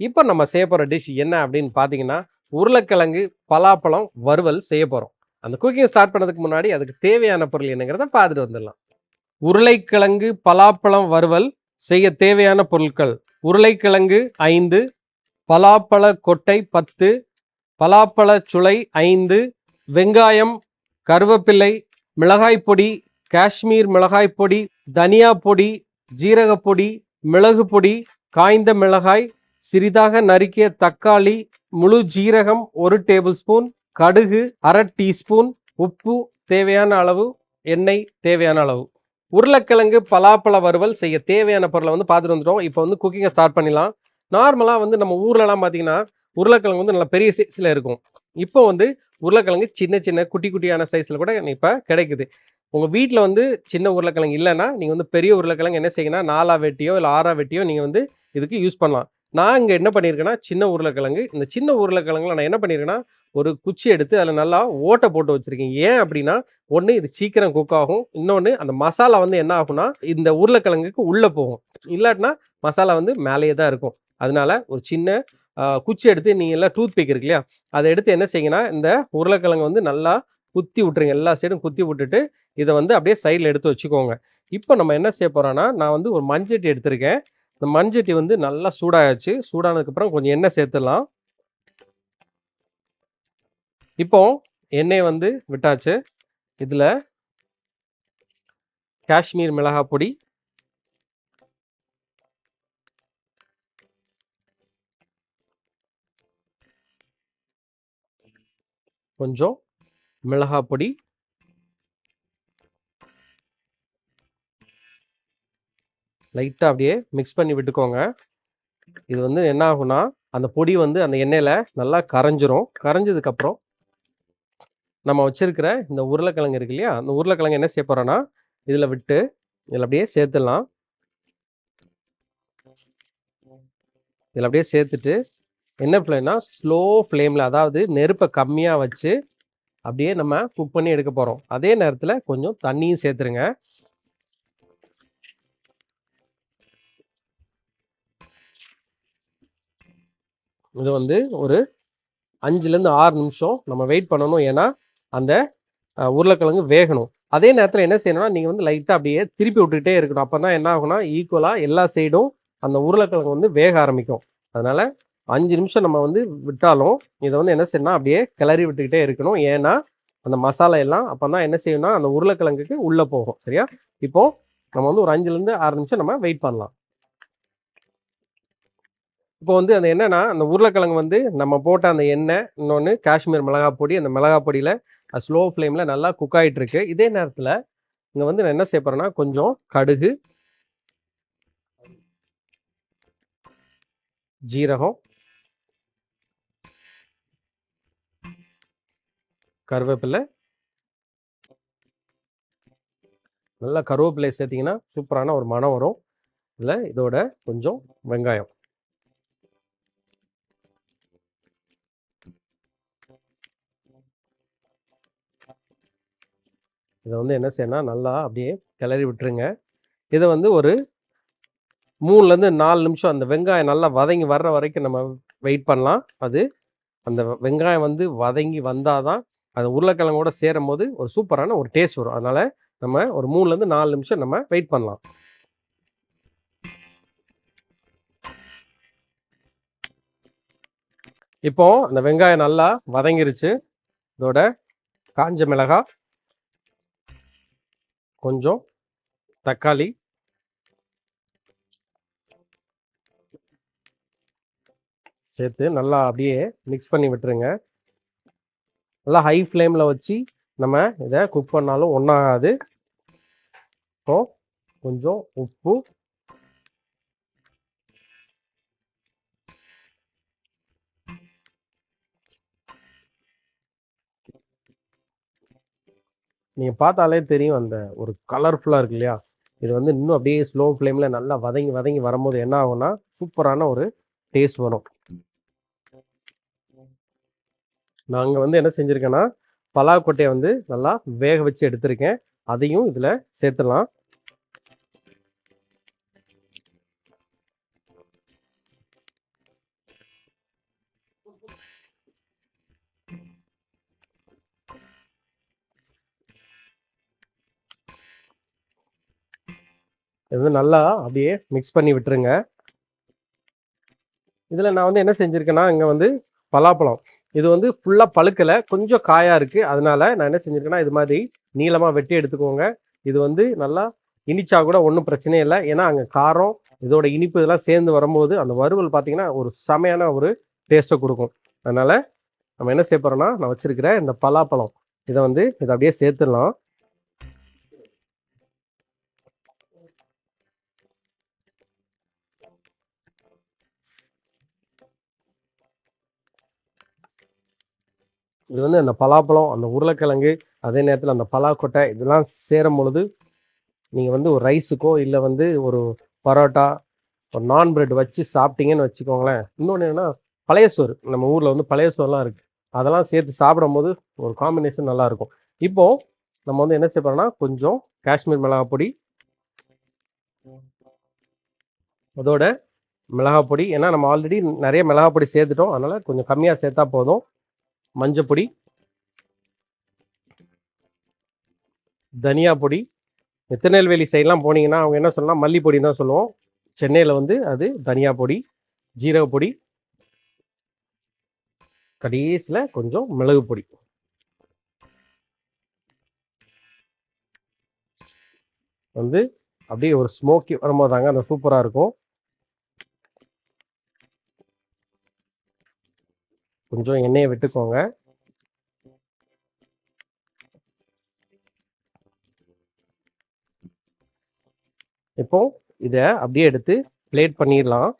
இப்போ நம்ம செய்ய போகிற டிஷ் என்ன அப்படின்னு பார்த்தீங்கன்னா உருளைக்கிழங்கு பலாப்பழம் வறுவல் செய்ய போகிறோம் அந்த குக்கிங் ஸ்டார்ட் பண்ணதுக்கு முன்னாடி அதுக்கு தேவையான பொருள் என்னங்கிறத பார்த்துட்டு வந்துடலாம். உருளைக்கிழங்கு பலாப்பழம் வறுவல் செய்ய தேவையான பொருட்கள். உருளைக்கிழங்கு ஐந்து பலாப்பழ கொட்டை பத்து பலாப்பழ சுளை ஐந்து வெங்காயம் கருவேப்பிலை மிளகாய் பொடி காஷ்மீர் மிளகாய் பொடி தனியா பொடி ஜீரகப்பொடி மிளகு பொடி காய்ந்த மிளகாய் சிறிதாக நறுக்கிய தக்காளி முழு ஜீரகம் ஒரு டேபிள் ஸ்பூன் கடுகு அரை டீஸ்பூன் உப்பு தேவையான அளவு எண்ணெய் தேவையான அளவு. உருளைக்கிழங்கு பலாப்பழ வறுவல் செய்ய தேவையான பொருளை வந்து பார்த்துட்டு வந்துட்டோம். இப்போ வந்து குக்கிங்கை ஸ்டார்ட் பண்ணிடலாம். நார்மலாக வந்து நம்ம ஊர்லலாம் பார்த்தீங்கன்னா உருளைக்கிழங்கு வந்து நல்ல பெரிய சைஸில் இருக்கும். இப்போ வந்து உருளைக்கிழங்கு சின்ன சின்ன குட்டி குட்டியான சைஸில் கூட இப்போ கிடைக்குது. உங்கள் வீட்டில் வந்து சின்ன உருளைக்கிழங்கு இல்லைன்னா நீங்கள் வந்து பெரிய உருளைக்கிழங்கு என்ன செய்யணும்னா நாலா வெட்டியோ இல்லை ஆறா வெட்டியோ நீங்கள் வந்து இதுக்கு யூஸ் பண்ணலாம். நான் இங்கே என்ன பண்ணியிருக்கேன்னா சின்ன உருளைக்கிழங்கு இந்த சின்ன உருளைக்கிழங்குல நான் என்ன பண்ணியிருக்கேன்னா ஒரு குச்சி எடுத்து அதில் நல்லா ஓட்டை போட்டு வச்சுருக்கேன். ஏன் அப்படின்னா ஒன்று இது சீக்கிரம் குக் ஆகும். இன்னொன்று அந்த மசாலா வந்து என்ன ஆகும்னா இந்த உருளைக்கிழங்குக்கு உள்ளே போகும். இல்லாட்டினா மசாலா வந்து மேலேயே தான் இருக்கும். அதனால ஒரு சின்ன குச்சி எடுத்து நீங்கள் எல்லாம் டூத் பிக் இருக்கு இல்லையா அதை எடுத்து என்ன செய்யுங்கன்னா இந்த உருளைக்கிழங்கு வந்து நல்லா குத்தி விட்டுருங்க. எல்லா சைடும் குத்தி விட்டுட்டு இதை வந்து அப்படியே சைடில் எடுத்து வச்சுக்கோங்க. இப்போ நம்ம என்ன செய்ய போகிறோன்னா நான் வந்து ஒரு மஞ்சட்டி எடுத்திருக்கேன். இந்த மண்சட்டி வந்து நல்லா சூடாகிடுச்சு சூடானதுக்கப்புறம் கொஞ்சம் எண்ணெய் சேர்த்துடலாம். இப்போ எண்ணெய் வந்து விட்டாச்சு. இதில் காஷ்மீர் மிளகாய் பொடி. கொஞ்சம் மிளகாய் பொடி. லைட்டாக அப்படியே மிக்ஸ் பண்ணி விட்டுக்கோங்க. இது வந்து என்ன ஆகும்னா அந்த பொடி வந்து அந்த எண்ணெயில் நல்லா கரைஞ்சிரும். கரைஞ்சதுக்கப்புறம் நம்ம வச்சுருக்கிற இந்த உருளைக்கிழங்கு இருக்கு இல்லையா அந்த உருளைக்கிழங்கு என்ன செய்ய போகிறோன்னா இதில் விட்டு இதில் அப்படியே சேர்த்துடலாம். இதில் அப்படியே சேர்த்துட்டு என்ன ஃப்ளேம்னா ஸ்லோ ஃப்ளேமில் அதாவது நெருப்பை கம்மியாக வச்சு அப்படியே நம்ம குக் பண்ணி எடுக்க போகிறோம் அதே நேரத்தில் கொஞ்சம் தண்ணியும் சேர்த்துருங்க. இது வந்து ஒரு அஞ்சுலேருந்து ஆறு நிமிஷம் நம்ம வெயிட் பண்ணணும். ஏன்னா அந்த உருளைக்கிழங்கு வேகணும். அதே நேரத்தில் என்ன செய்யணும்னா நீங்கள் வந்து லைட்டாக அப்படியே திருப்பி விட்டுக்கிட்டே இருக்கணும். அப்போ தான் என்ன ஆகும்னா ஈக்குவலாக எல்லா சைடும் அந்த உருளைக்கிழங்கு வந்து வேக ஆரம்பிக்கும். அதனால் அஞ்சு நிமிஷம் நம்ம வந்து விட்டாலும் இதை வந்து என்ன செய்யணும் அப்படியே கிளறி விட்டுக்கிட்டே இருக்கணும். ஏன்னா அந்த மசாலா எல்லாம் அப்போ தான் என்ன செய்யணும்னா அந்த உருளைக்கிழங்குக்கு உள்ளே போகும். சரியா? இப்போது நம்ம வந்து ஒரு அஞ்சுலேருந்து ஆறு நிமிஷம் நம்ம வெயிட் பண்ணலாம். இப்போ வந்து அந்த என்னன்னா அந்த உருளைக்கிழங்கு வந்து நம்ம போட்ட அந்த எண்ணெய் இன்னொன்று காஷ்மீர் மிளகாய் பொடி அந்த மிளகாய் பொடியில் ஸ்லோ ஃப்ளேமில் நல்லா குக் ஆகிட்டு இருக்கு இதே நேரத்தில் இங்கே வந்து நான் என்ன செய்ய கொஞ்சம் கடுகு ஜீரகம் கருவேப்பிலை நல்லா கருவேப்பிலை சேர்த்திங்கன்னா சூப்பரான ஒரு மனம் வரும். இதில் இதோட கொஞ்சம் வெங்காயம். இதை வந்து என்ன செய்யணும் நல்லா அப்படியே கிளறி விட்டுருங்க. இதை வந்து ஒரு மூணுலேருந்து நாலு நிமிஷம் அந்த வெங்காயம் நல்லா வதங்கி வர்ற வரைக்கும் நம்ம வெயிட் பண்ணலாம். அது அந்த வெங்காயம் வந்து வதங்கி வந்தால் தான் அந்த உருளைக்கிழங்கோட சேரும் போது ஒரு சூப்பரான ஒரு டேஸ்ட் வரும். அதனால் நம்ம ஒரு மூணுலேருந்து நாலு நிமிஷம் நம்ம வெயிட் பண்ணலாம். இப்போ அந்த வெங்காயம் நல்லா வதங்கிருச்சு. இதோட காஞ்ச மிளகாய் கொஞ்சம் தக்காளி. சேர்த்து நல்லா அப்படியே மிக்ஸ் பண்ணி விட்டுருங்க. நல்லா ஹை ஃப்ளேமில் வச்சு நம்ம இதை குக் பண்ணாலும் ஒன்றாகாது இப்போ கொஞ்சம் உப்பு நீங்கள் பார்த்தாலே தெரியும் அந்த ஒரு கலர்ஃபுல்லாக இருக்கு இல்லையா? இது வந்து இன்னும் அப்படியே ஸ்லோ ஃப்ளேமில் நல்லா வதங்கி வதங்கி வரும்போது என்ன ஆகும்னா சூப்பரான ஒரு டேஸ்ட் வரும். நாங்கள் வந்து என்ன செஞ்சுருக்கேன்னா பலாக்கொட்டையை வந்து நல்லா வேக வச்சு எடுத்திருக்கேன். அதையும் இதில் சேர்த்துடலாம். இது வந்து நல்லா அப்படியே மிக்ஸ் பண்ணி விட்டுருங்க. இதில் நான் வந்து என்ன செஞ்சுருக்கேன்னா இங்கே வந்து பலாப்பழம். இது வந்து ஃபுல்லாக பழுக்கலை கொஞ்சம் காயாக இருக்குது அதனால நான் என்ன செஞ்சுருக்கேன்னா இது மாதிரி நீளமாக வெட்டி எடுத்துக்கோங்க. இது வந்து நல்லா இனிச்சா கூட ஒன்றும் பிரச்சனையே இல்லை. ஏன்னா அங்கே காரம் இதோட இனிப்பு இதெல்லாம் சேர்ந்து வரும்போது அந்த வறுவல் பார்த்தீங்கன்னா ஒரு செமையான ஒரு டேஸ்ட்டை கொடுக்கும். அதனால் நம்ம என்ன செய்ய போகிறோம்னா நான் வச்சுருக்கிற இந்த பலாப்பழம். இதை வந்து இதை அப்படியே சேர்த்துடலாம். இது வந்து அந்த பலாப்பழம் அந்த உருளைக்கிழங்கு அதே நேரத்தில் அந்த பலாக்கொட்டை இதெல்லாம் சேரும் பொழுது நீங்கள் வந்து ஒரு ரைஸுக்கோ இல்லை வந்து ஒரு பரோட்டா ஒரு நான் பிரெட் வச்சு சாப்பிட்டீங்கன்னு வச்சுக்கோங்களேன். இன்னொன்று என்னென்னா பழைய சோறு. நம்ம ஊரில் வந்து பழைய சோறுலாம் இருக்குது அதெல்லாம் சேர்த்து சாப்பிடும்போது ஒரு காம்பினேஷன் நல்லாயிருக்கும் இப்போது நம்ம வந்து என்ன செய்ய கொஞ்சம் காஷ்மீர் மிளகாய் பொடி அதோட மிளகாய் பொடி. ஏன்னா நம்ம ஆல்ரெடி நிறைய மிளகாய் பொடி சேர்த்துட்டோம். அதனால் கொஞ்சம் கம்மியாக சேர்த்தா போதும். மஞ்சள் பொடி தனியா பொடி. திருநெல்வேலி சைட்லாம் போனீங்கன்னா அவங்க என்ன சொல்லலாம் மல்லிப்பொடின்னு தான் சொல்லுவோம். சென்னையில் வந்து அது தனியா பொடி ஜீரக பொடி கடைசியில் கொஞ்சம் மிளகு பொடி. வந்து அப்படியே ஒரு ஸ்மோக்கி வரும்போது தாங்க அந்த சூப்பராக இருக்கும். கொஞ்சம் எண்ணெயை விட்டுக்கோங்க. இப்போ இதை அப்படியே எடுத்து பிளேட் பண்ணிடலாம்.